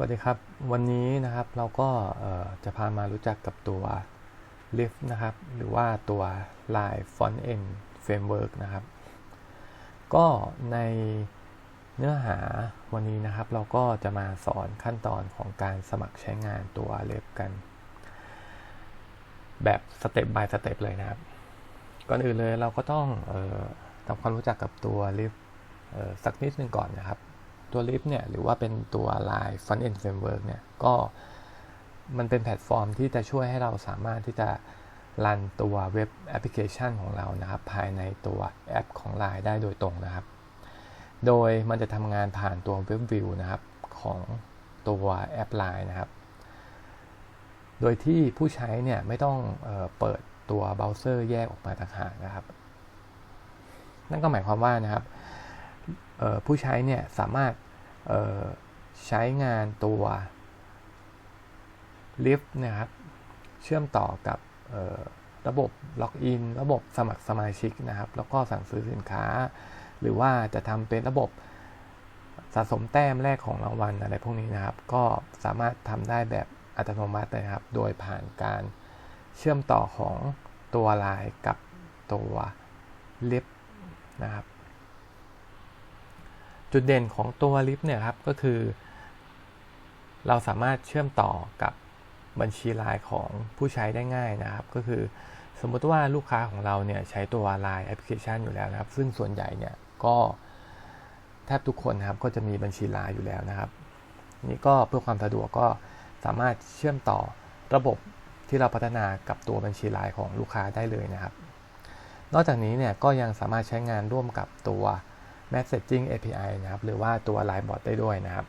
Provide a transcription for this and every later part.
วัสดีครับ วันนี้นะครับเราก็จะพามารู้จักกับตัว Lift นะครับ หรือว่าตัว Line Front End Framework นะครับ ก็ในเนื้อหาวันนี้นะครับ เราก็จะมาสอนขั้นตอนของการสมัครใช้งานตัว Lift กัน แบบสเต็ป by สเต็ปเลยนะครับ ก่อนอื่นเลยเราก็ต้องออทำความรู้จักกับตัว Lift สักนิดนึงก่อนนะครับ ตัว Lift เนี่ยหรือว่าเป็นตัว Line Front End Framework เนี่ยก็มันเป็นแพลตฟอร์มที่จะช่วยให้เราสามารถที่จะรันตัวเว็บแอปพลิเคชันของเรานะครับ ภายในตัวแอปของ Line ได้โดยตรงนะครับ โดยมันจะทำงานผ่านตัวเว็บวิวนะครับของตัวแอป Line นะครับ โดยที่ผู้ใช้เนี่ยไม่ต้องเออเปิดตัวเบราว์เซอร์แยกออกมาต่างหากนะครับ นั่นก็หมายความว่านะครับ ผู้ใช้เนี่ยสามารถใช้งานตัว Lift นะครับเชื่อมต่อกับระบบล็อกอินระบบสมัครสมาชิกนะครับ แล้วก็สั่งซื้อสินค้า หรือว่าจะทำเป็นระบบสะสมแต้มแรกของรางวัลอะไรพวกนี้นะครับ ก็สามารถทำได้แบบอัตโนมัตินะครับ โดยผ่านการเชื่อมต่อของตัวไลน์กับตัวลิฟนะครับ จุดเด่นของตัวลิฟต์เนี่ยครับก็คือ เราสามารถเชื่อมต่อกับบัญชีไลน์ของผู้ใช้ได้ง่ายนะครับ ก็คือสมมติว่าลูกค้าของเราเนี่ยใช้ตัวไลน์แอปพลิเคชันอยู่แล้วนะครับ ซึ่งส่วนใหญ่เนี่ยก็แทบทุกคนนะครับก็จะมีบัญชีไลน์อยู่แล้วนะครับ นี่ก็เพื่อความสะดวกก็สามารถเชื่อมต่อระบบที่เราพัฒนากับตัวบัญชีไลน์ของลูกค้าได้เลยนะครับ นอกจากนี้เนี่ยก็ยังสามารถใช้งานร่วมกับตัว Messaging API นะครับ หรือว่าตัว Line Bot ได้ด้วยนะครับ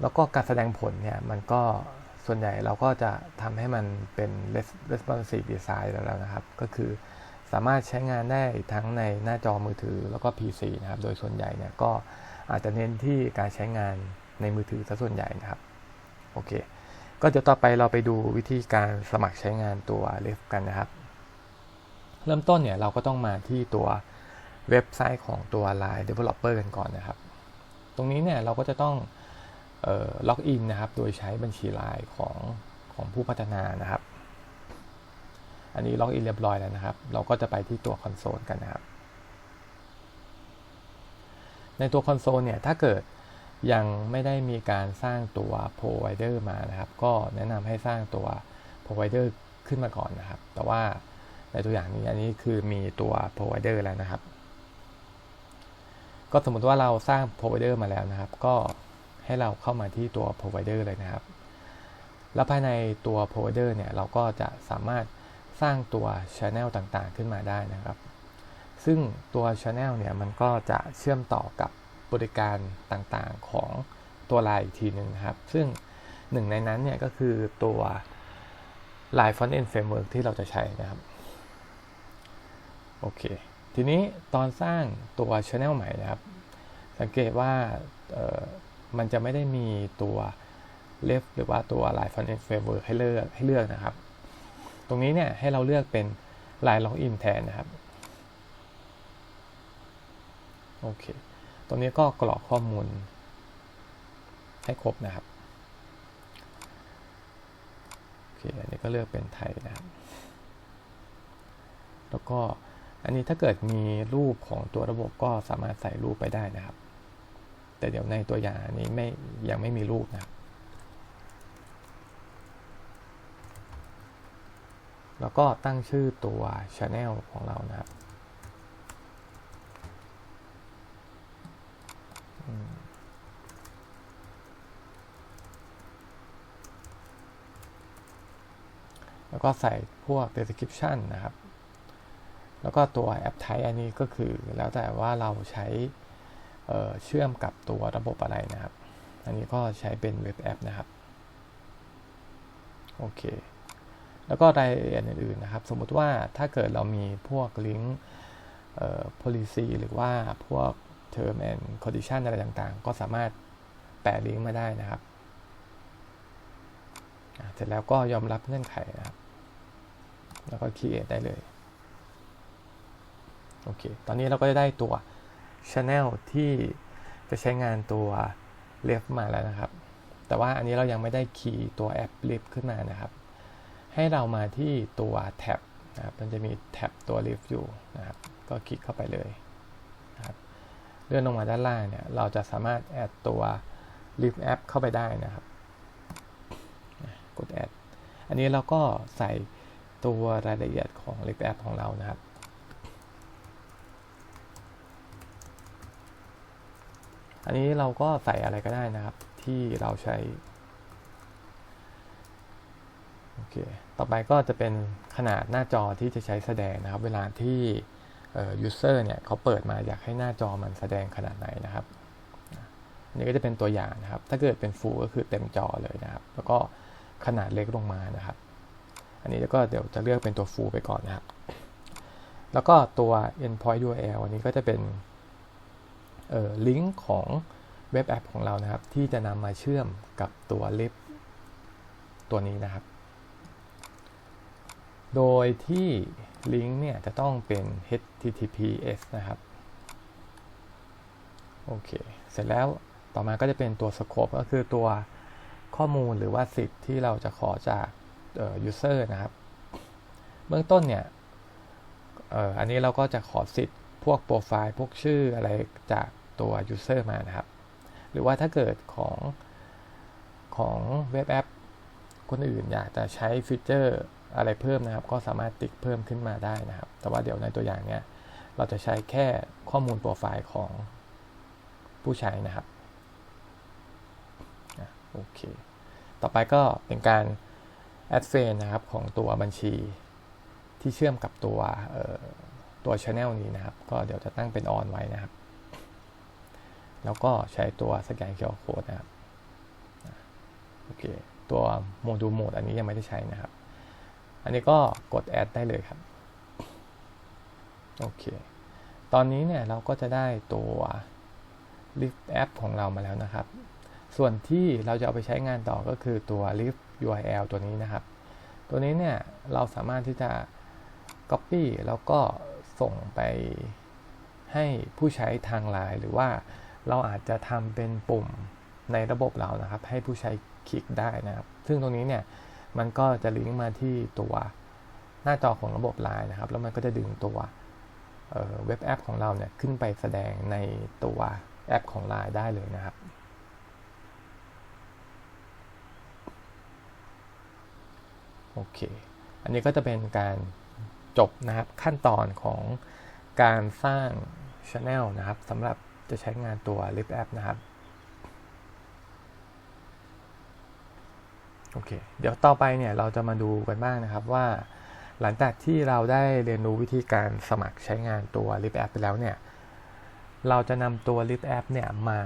แล้วก็การแสดงผลเนี่ยมันก็ส่วนใหญ่เราก็จะทำให้มันเป็น responsive design แล้วนะครับ ก็คือสามารถใช้งานได้ทั้งในหน้าจอมือถือแล้วก็ PC นะครับ โดยส่วนใหญ่เนี่ยก็อาจจะเน้นที่การใช้งานในมือถือซะส่วนใหญ่นะครับ โอเค ก็เดี๋ยวต่อไปเราไปดูวิธีการสมัครใช้งานตัว l e f กันนะครับ เริ่มต้นเนี่ยเราก็ต้องมาที่ตัว เว็บไซต์ของตัว Line Developer กันก่อนนะครับ ตรงนี้เนี่ยเราก็จะต้องล็อกอินนะครับ โดยใช้บัญชี Line ของของผู้พัฒนานะครับ อันนี้ล็อกอินเรียบร้อยแล้วนะครับ เราก็จะไปที่ตัวคอนโซลกันนะครับ ในตัวคอนโซลเนี่ยถ้าเกิดยังไม่ได้มีการสร้างตัว provider มานะครับ ก็แนะนำให้สร้างตัว provider ขึ้นมาก่อนนะครับ แต่ว่าในตัวอย่างนี้อันนี้คือมีตัว provider แล้วนะครับ ก็สมมติว่าเราสร้าง provider มาแล้วนะครับ ก็ให้เราเข้ามาที่ตัว provider เลยนะครับ แล้วภายในตัว provider เนี่ย เราก็จะสามารถสร้างตัว channel ต่างๆ ขึ้นมาได้นะครับ ซึ่งตัว channel เนี่ย มันก็จะเชื่อมต่อกับบริการต่างๆ ของตัวไลน์อีกทีหนึ่งนะครับ ซึ่งหนึ่งในนั้นเนี่ย ก็คือตัว Line Front End Framework ที่เราจะใช้นะครับ โอเค ทีนี้ตอนสร้างตัว Channel ใหม่นะครับ สังเกตว่ามันจะไม่ได้มีตัว left หรือว่าตัว Line Front End Framework ให้เลือกให้เลือกนะครับ ตรงนี้เนี่ยให้เราเลือกเป็น Line Login แทนนะครับ โอเค ตรงนี้ก็กรอกข้อมูลให้ครบนะครับ โอเค อันนี้ก็เลือกเป็นไทยนะครับ แล้วก็ อันนี้ถ้าเกิดมีรูปของตัวระบบก็สามารถใส่รูปไปได้นะครับ แต่เดี๋ยวในตัวอย่างนี้ไม่ยังไม่มีรูปนะครับแล้วก็ตั้งชื่อตัว Channel ของเรานะครับ แล้วก็ใส่พวก description นะครับ แล้วก็ตัวแอปไทป์อันนี้ก็คือแล้วแต่ว่าเราใช้เเชื่อมกับตัวระบบอะไรนะครับ อันนี้ก็ใช้เป็นเว็บแอปนะครับ โอเค แล้วก็รายละเอียดอื่นๆนะครับ สมมุติว่าถ้าเกิดเรามีพวกลิงก์ policy หรือว่าพวก term and condition อะไรต่างๆ ก็สามารถแปะลิงก์มาได้นะครับ เสร็จแล้วก็ยอมรับเงื่อนไขนะครับ แล้วก็ create ได้เลย โอเค ตอนนี้เราก็จะได้ตัว Channel ที่จะใช้งานตัว left มาแล้วนะครับ แต่ว่าอันนี้เรายังไม่ได้คีย์ตัวแอป Lift ขึ้นมานะครับ ให้เรามาที่ตัวแท็บนะครับ มันจะมีแท็บตัว Lift อยู่นะครับ ก็คลิกเข้าไปเลยนะครับเลื่อนลงมาด้านล่างเนี่ย เราจะสามารถแอดตัว Lift App เข้าไปได้นะครับ กดแอด อันนี้เราก็ใส่ตัวรายละเอียดของ Lift App ของเรานะครับ อันนี้เราก็ใส่อะไรก็ได้นะครับที่เราใช้ โอเค ต่อไปก็จะเป็นขนาดหน้าจอที่จะใช้แสดงนะครับ เวลาที่เอ่อ user เนี่ยเขาเปิดมาอยากให้หน้าจอมันแสดงขนาดไหนนะครับอันนี้ก็จะเป็นตัวอย่างนะครับ ถ้าเกิดเป็น full ก็คือเต็มจอเลยนะครับ แล้วก็ขนาดเล็กลงมานะครับ อันนี้ก็เดี๋ยวจะเลือกเป็นตัว full ไปก่อนนะครับ แล้วก็ตัว endpoint URL อันนี้ก็จะเป็น ลิงก์ของเว็บแอปของเรานะครับ ที่จะนำมาเชื่อมกับตัว Lift ตัวนี้นะครับ โดยที่ลิงก์เนี่ยจะต้องเป็น https นะครับ โอเค เสร็จแล้วต่อมาก็จะเป็นตัว scope ก็คือตัวข้อมูลหรือว่าสิทธิ์ที่เราจะขอจากเอ่อ user นะครับ เบื้องต้นเนี่ยอออันนี้เราก็จะขอสิทธิ์ พวกโปรไฟล์พวกชื่ออะไรจากตัว user มานะครับ หรือว่าถ้าเกิดของของเว็บแอป คนอื่นอยากจะใช้ฟีเจอร์อะไรเพิ่มนะครับ ก็สามารถติ๊กเพิ่มขึ้นมาได้นะครับ แต่ว่าเดี๋ยวในตัวอย่างเนี้ยเราจะใช้แค่ข้อมูลโปรไฟล์ของผู้ใช้นะครับโอเค ต่อไปก็เป็นการ add friend นะครับของตัวบัญชีที่เชื่อมกับตัว ตัว channel นี้นะครับ ก็เดี๋ยวจะตั้งเป็น on ไว้นะครับ แล้วก็ใช้ตัวสแกน QR code นะครับโอเคตัวโมดูลโหมดอันนี้ยังไม่ได้ใช้นะครับ อันนี้ก็กด add ได้เลยครับโอเคตอนนี้เนี่ยเราก็จะได้ตัว Lift App ของเรามาแล้วนะครับ ส่วนที่เราจะเอาไปใช้งานต่อก็คือตัว Lift URL ตัวนี้นะครับ ตัวนี้เนี่ยเราสามารถที่จะ Copy แล้วก็ ส่งไปให้ผู้ใช้ทางไลน์หรือว่าเราอาจจะทำเป็นปุ่มในระบบเรานะครับ ให้ผู้ใช้คลิกได้นะครับ ซึ่งตรงนี้เนี่ยมันก็จะลิงก์มาที่ตัวหน้าจอของระบบไลน์นะครับ แล้วมันก็จะดึงตัวเว็บแอปของเราเนี่ยขึ้นไปแสดงในตัวแอปของ Line ได้เลยนะครับโอเค อันนี้ก็จะเป็นการ จบนะครับขั้นตอนของการสร้าง Channel นะครับสำหรับจะใช้งานตัว Lift App นะครับโอเคเดี๋ยวต่อไปเนี่ยเราจะมาดูกันบ้างนะครับว่า หลังจากที่เราได้เรียนรู้วิธีการสมัครใช้งานตัว Lift App ไปแล้วเนี่ยเราจะนำตัว Lift App เนี่ยมา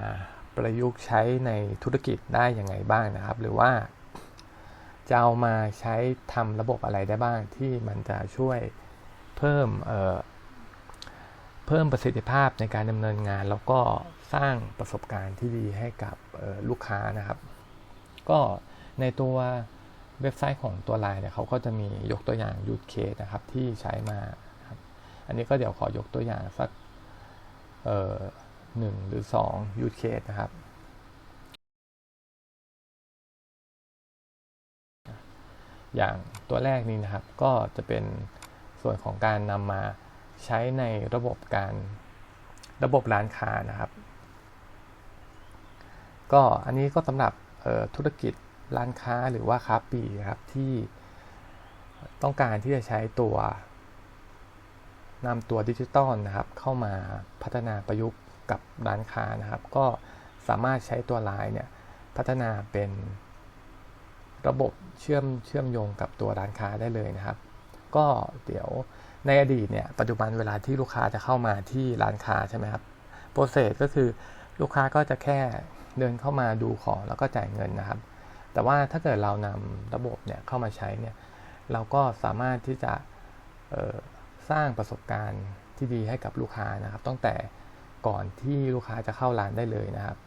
ประยุกต์ใช้ในธุรกิจได้ยังไงบ้างนะครับ หรือว่าจะเอามาใช้ทำระบบอะไรได้บ้างที่มันจะช่วย เพิ่มเเพิ่มประสิทธิภาพในการดำเนินงาน แล้วก็สร้างประสบการณ์ที่ดีให้กับลูกค้านะครับ ก็ในตัวเว็บไซต์ของตัว Line เนี่ยเขาก็จะมียกตัวอย่าง use case นะครับที่ใช้มาครับอันนี้ก็เดี๋ยวขอยกตัวอย่างสักเอ่อหนึ่งหรือสอง use case นะครับอย่างตัวแรกนี้นะครับก็จะเป็น ส่วนของการนำมาใช้ในระบบการระบบร้านค้านะครับ ก็อันนี้ก็สำหรับธุรกิจร้านค้าหรือว่าค้าปลีกครับที่ต้องการที่จะใช้ตัวนำตัวดิจิตอลนะครับ เข้ามาพัฒนาประยุกต์กับร้านค้านะครับ ก็สามารถใช้ตัวไลน์เนี่ยพัฒนาเป็นระบบเชื่อมเชื่อมโยงกับตัวร้านค้าได้เลยนะครับ ก็เดี๋ยวในอดีตเนี่ยปัจจุบันเวลาที่ลูกค้าจะเข้ามาที่ร้านค้าใช่ไหมครับโปรเซสก็คือลูกค้าก็จะแค่เดินเข้ามาดูของแล้วก็จ่ายเงินนะครับ แต่ว่าถ้าเกิดเรานำระบบเนี่ยเข้ามาใช้เนี่ยเราก็สามารถที่จะสร้างประสบการณ์ที่ดีให้กับลูกค้านะครับตั้งแต่ก่อนที่ลูกค้าจะเข้าร้านได้เลยนะครับ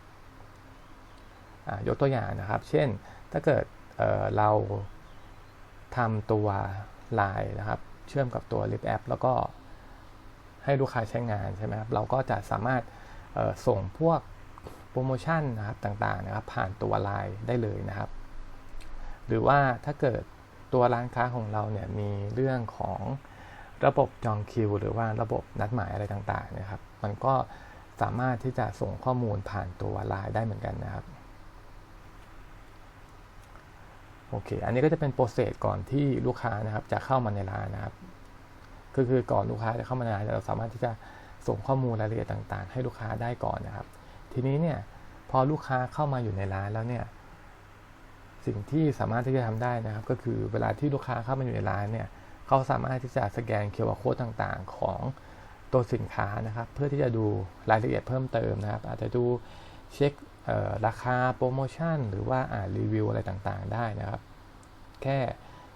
ยกตัวอย่างนะครับ เช่นถ้าเกิดเเราทำตัว ไลน์นะครับ เชื่อมกับตัว Lift App แล้วก็ให้ลูกค้าใช้งานใช่ไหมครับ เราก็จะสามารถส่งพวกโปรโมชั่นนะครับต่างๆนะครับ ผ่านตัวไลน์ได้เลยนะครับ หรือว่าถ้าเกิดตัวร้านค้าของเราเนี่ยมีเรื่องของระบบจองคิว หรือว่าระบบนัดหมายอะไรต่างๆนะครับ มันก็สามารถที่จะส่งข้อมูลผ่านตัวไลน์ได้เหมือนกันนะครับ โอเค อันนี้ก็จะเป็นโปรเซสก่อนที่ลูกค้านะครับจะเข้ามาในร้านนะครับก็คือก่อนลูกค้าจะเข้ามาในร้านเราสามารถที่จะส่งข้อมูลรายละเอียดต่างๆ ให้ลูกค้าได้ก่อนนะครับ ทีนี้เนี่ยพอลูกค้าเข้ามาอยู่ในร้านแล้วเนี่ยสิ่งที่สามารถที่จะทำได้นะครับ ก็คือเวลาที่ลูกค้าเข้ามาอยู่ในร้านเนี่ยเขาสามารถที่จะสแกน QR Code ต่างๆ ของตัวสินค้านะครับ เพื่อที่จะดูรายละเอียดเพิ่มเติมนะครับ อาจจะดูเช็ค ราคาโปรโมชั่น หรือว่าอ่านรีวิวอะไรต่างๆ ได้นะครับ แค่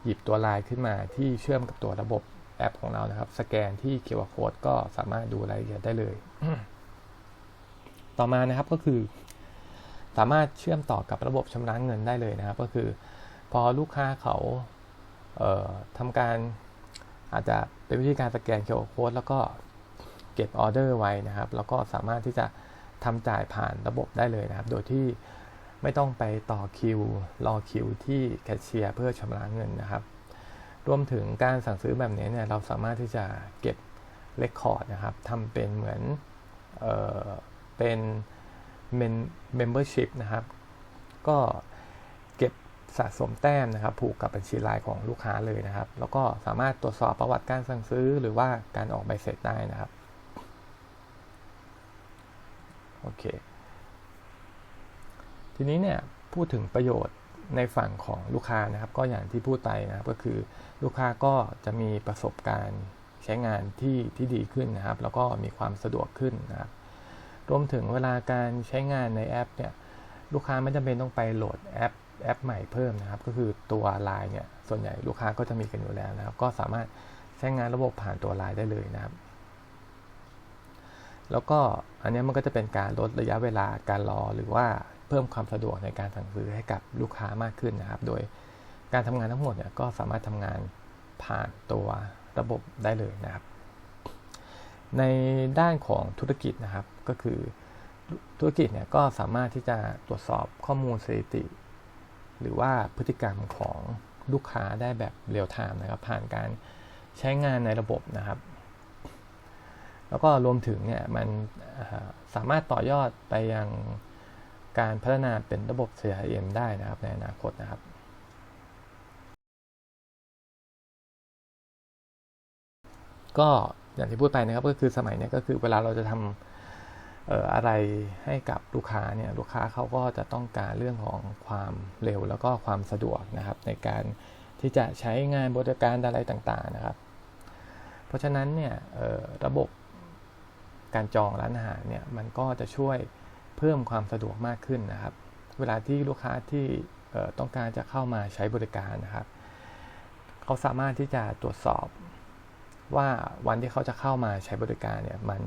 หยิบตัวไลน์ขึ้นมาที่เชื่อมกับตัวระบบแอปของเรานะครับ สแกนที่ QR Code ก็สามารถดูรายละเอียดได้เลย ต่อมานะครับก็คือ สามารถเชื่อมต่อกับระบบชำระเงินได้เลยนะครับ ก็คือ พอลูกค้าเขาเทำการอาจจะเป็นวิธีการสแกน QR Code แล้วก็เก็บออเดอร์ไว้นะครับ แล้วก็สามารถที่จะ ทำจ่ายผ่านระบบได้เลยนะครับ โดยที่ไม่ต้องไปต่อคิว รอคิวที่แคชเชียร์เพื่อชำระเงินนะครับ รวมถึงการสั่งซื้อแบบนี้เนี่ยเราสามารถที่จะเก็บเรคคอร์ดนะครับทำเป็นเหมือนเออเป็นเมมเบอร์ชิพนะครับ ก็เก็บสะสมแต้มนะครับ ผูกกับบัญชีรายของลูกค้าเลยนะครับ แล้วก็สามารถตรวจสอบประวัติการสั่งซื้อหรือว่าการออกใบเสร็จได้นะครับ โอเค ทีนี้เนี่ยพูดถึงประโยชน์ในฝั่งของลูกค้านะครับ ก็อย่างที่พูดไปนะครับก็คือลูกค้าก็จะมีประสบการณ์ใช้งานที่ที่ดีขึ้นนะครับ แล้วก็มีความสะดวกขึ้นนะครับรวมถึงเวลาการใช้งานในแอปเนี่ยลูกค้าไม่จำเป็นต้องไปโหลดแอปแอปใหม่เพิ่มนะครับ ก็คือตัว Line เนี่ยส่วนใหญ่ลูกค้าก็จะมีกันอยู่แล้วนะครับ ก็สามารถใช้งานระบบผ่านตัว Line ได้เลยนะครับ แล้วก็อันนี้มันก็จะเป็นการลดระยะเวลาการรอหรือว่าเพิ่มความสะดวกในการสั่งซื้อให้กับลูกค้ามากขึ้นนะครับ โดยการทำงานทั้งหมดเนี่ยก็สามารถทำงานผ่านตัวระบบได้เลยนะครับ ในด้านของธุรกิจนะครับก็คือธุรกิจเนี่ยก็สามารถที่จะตรวจสอบข้อมูลสถิติ หรือว่าพฤติกรรมของลูกค้าได้แบบเรียลไทม์นะครับ ผ่านการใช้งานในระบบนะครับ แล้วก็รวมถึงเนี่ยมันสามารถต่อยอดไปยังการพัฒนาเป็นระบบ CRM ได้นะครับในอนาคตนะครับ ก็อย่างที่พูดไปนะครับก็คือสมัยนี้ก็คือเวลาเราจะทำอะไรให้กับลูกค้าเนี่ยลูกค้าเขาก็จะต้องการเรื่องของความเร็วแล้วก็ความสะดวกนะครับ ในการที่จะใช้งานบริการอะไรต่างๆนะครับ เพราะฉะนั้นเนี่ยระบบ การจองร้านอาหารเนี่ยมันก็จะช่วยเพิ่มความสะดวกมากขึ้นนะครับ เวลาที่ลูกค้าที่ต้องการจะเข้ามาใช้บริการนะครับ เขาสามารถที่จะตรวจสอบว่าวันที่เขาจะเข้ามาใช้บริการเนี่ยมัน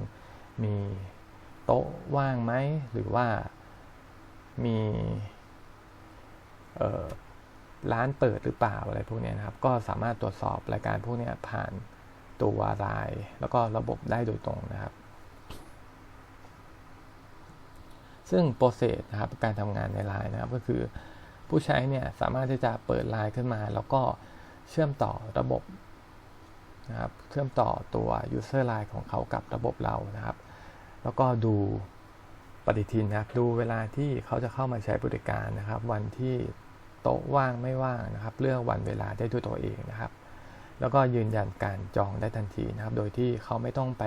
มีโต๊ะว่างไหมหรือว่ามีร้านเปิดหรือเปล่าอะไรพวกนี้นะครับ ก็สามารถตรวจสอบรายการพวกนี้ผ่านตัวราย แล้วก็ระบบได้โดยตรงนะครับ ซึ่งโปรเซสนะครับการทำงานในไลน์นะครับ ก็คือผู้ใช้เนี่ยสามารถที่จะเปิดไลน์ขึ้นมา แล้วก็เชื่อมต่อระบบนะครับเชื่อมต่อตัว user line ของเขากับระบบเรานะครับ แล้วก็ดูปฏิทินนะครับ ดูเวลาที่เขาจะเข้ามาใช้บริการนะครับ วันที่โต๊ะว่างไม่ว่างนะครับ เลือกวันเวลาได้ด้วยตัวเองนะครับ แล้วก็ยืนยันการจองได้ทันทีนะครับ โดยที่เขาไม่ต้องไป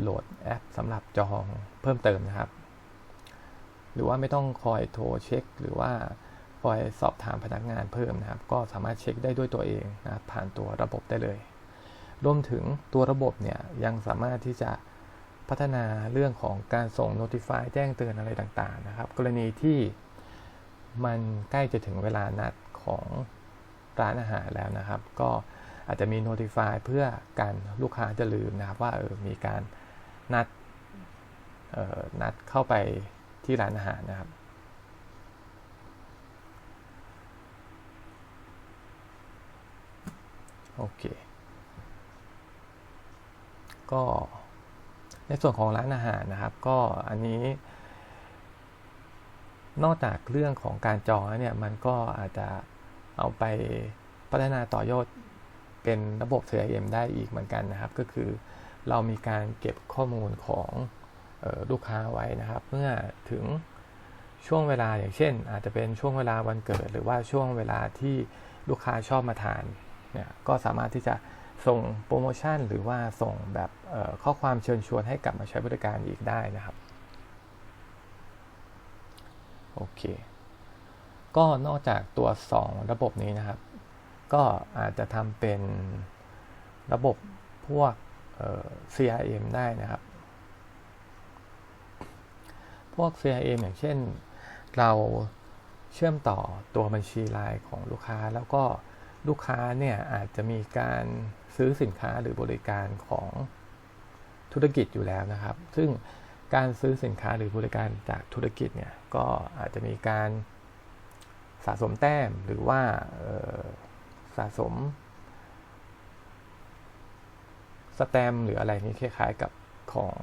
โหลดแอปสำหรับจองเพิ่มเติมนะครับ หรือว่าไม่ต้องคอยโทรเช็ค หรือว่าคอยสอบถามพนักงานเพิ่มนะครับ ก็สามารถเช็คได้ด้วยตัวเองนะผ่านตัวระบบได้เลย รวมถึงตัวระบบเนี่ยยังสามารถที่จะพัฒนาเรื่องของการส่ง notify แจ้งเตือนอะไรต่างๆนะครับ กรณีที่มันใกล้จะถึงเวลานัดของร้านอาหารแล้วนะครับ ก็อาจจะมี notify เพื่อการลูกค้าจะลืมนะครับ ว่าเออมีการนัดนัดเข้าไป ที่ร้านอาหารนะครับ โอเค ก็ในส่วนของร้านอาหารนะครับ ก็อันนี้ นอกจากเรื่องของการจองแล้วเนี่ยมันก็อาจจะเอาไปพัฒนาต่อยอดเป็นระบบ CRM ได้อีกเหมือนกันนะครับ ก็คือเรามีการเก็บข้อมูลของ ลูกค้าไว้นะครับ เมื่อถึงช่วงเวลาอย่างเช่น อาจจะเป็นช่วงเวลาวันเกิด หรือว่าช่วงเวลาที่ลูกค้าชอบมาทานเนี่ยก็สามารถที่จะส่งโปรโมชั่น หรือว่าส่งแบบข้อความเชิญชวนให้กลับมาใช้บริการอีกได้นะครับโอเค ก็นอกจากตัว 2 ระบบนี้นะครับ ก็อาจจะทำเป็นระบบพวก CRM ได้นะครับ พ วก CRM อย่างเช่น เราเชื่อมต่อตัวบัญชีรายของลูกค้า แล้วก็ลูกค้าเนี่ยอาจจะมีการซื้อสินค้าหรือบริการของธุรกิจอยู่แล้วนะครับ ซึ่งการซื้อสินค้าหรือบริการจากธุรกิจเนี่ยก็อาจจะมีการสะสมแต้มหรือว่าสะสมสแตมหรืออะไรนี้คล้ายๆกับของ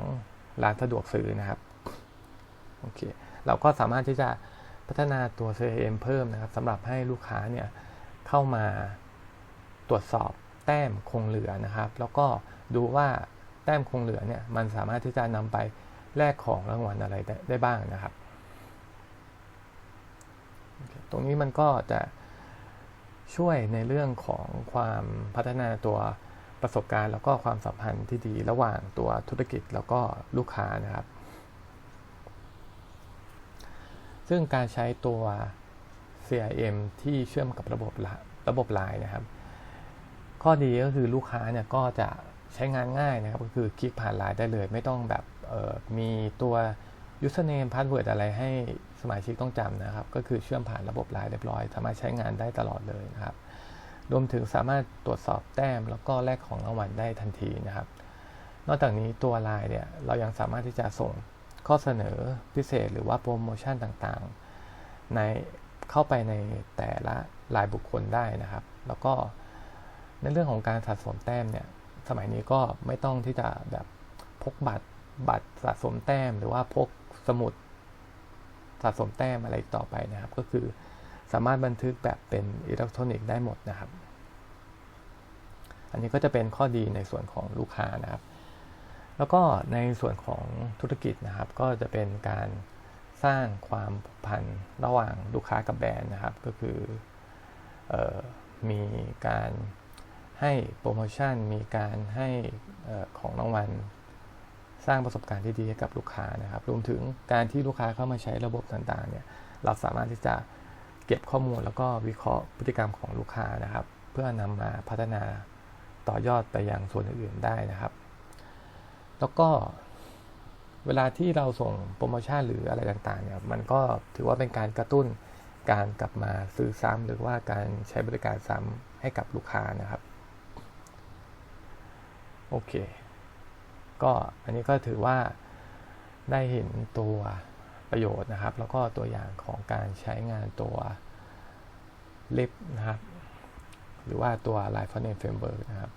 ร้านสะดวกซื้อนะครับ โอเคเราก็สามารถที่จะพัฒนาตัว CRM เพิ่มนะครับสำหรับให้ลูกค้าเนี่ยเข้ามาตรวจสอบแต้มคงเหลือนะครับ แล้วก็ดูว่าแต้มคงเหลือเนี่ยมันสามารถที่จะนำไปแลกของรางวัลอะไรได้ได้บ้างนะครับ ตรงนี้มันก็จะช่วยในเรื่องของความพัฒนาตัวประสบการณ์ แล้วก็ความสัมพันธ์ที่ดีระหว่างตัวธุรกิจแล้วก็ลูกค้านะครับ ซึ่งการใช้ตัว CRM ที่เชื่อมกับระบบระบบไลน์นะครับ ข้อดีก็คือลูกค้าเนี่ยก็จะใช้งานง่ายนะครับ ก็คือคลิกผ่านไลน์ได้เลย ไม่ต้องแบบมีตัว username password อะไรให้สมาชิกต้องจำนะครับ ก็คือเชื่อมผ่านระบบไลน์เรียบร้อย สามารถใช้งานได้ตลอดเลยนะครับ รวมถึงสามารถตรวจสอบแต้ม แล้วก็แลกของรางวัลได้ทันทีนะครับ นอกจากนี้ตัวไลน์เนี่ยเรายังสามารถที่จะส่ง ข้อเสนอพิเศษหรือว่าโปรโมชั่นต่างๆ ในเข้าไปในแต่ละรายบุคคลได้นะครับ แล้วก็ในเรื่องของการสะสมแต้มเนี่ยสมัยนี้ก็ไม่ต้องที่จะแบบพกบัตรบัตรสะสมแต้ม หรือว่าพกสมุดสะสมแต้มอะไรต่อไปนะครับ ก็คือสามารถบันทึกแบบเป็นอิเล็กทรอนิกส์ได้หมดนะครับ อันนี้ก็จะเป็นข้อดีในส่วนของลูกค้านะครับ แล้วก็ในส่วนของธุรกิจนะครับก็จะเป็นการสร้างความผูกพันระหว่างลูกค้ากับแบรนด์นะครับ ก็คือออมีการให้โปรโมชั่น มีการให้ของรางวัลสร้างประสบการณ์ที่ดีให้กับลูกค้านะครับ รวมถึงการที่ลูกค้าเข้ามาใช้ระบบต่างๆเนี่ยเราสามารถที่จะเก็บข้อมูลแล้วก็วิเคราะห์พฤติกรรมของลูกค้านะครับ เพื่อนำมาพัฒนาต่อยอดไปยังส่วนอื่นๆได้นะครับ แล้วก็เวลาที่เราส่งโปรโมชั่นหรืออะไรต่างๆเนี่ยมันก็ถือว่าเป็นการกระตุ้นการกลับมาซื้อซ้ำหรือว่าการใช้บริการซ้ำให้กับลูกค้านะครับ โอเค ก็อันนี้ก็ถือว่าได้เห็นตัวประโยชน์นะครับ แล้วก็ตัวอย่างของการใช้งานตัวลิฟนะครับ หรือว่าตัว Line Funnel Framework นะครับ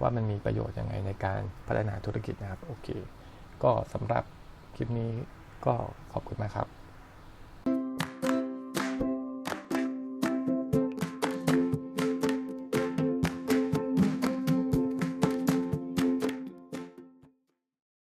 ว่ามันมีประโยชน์ยังไงในการพัฒนาธุรกิจนะครับ โอเค ก็สำหรับคลิปนี้ก็ขอบคุณมากครับ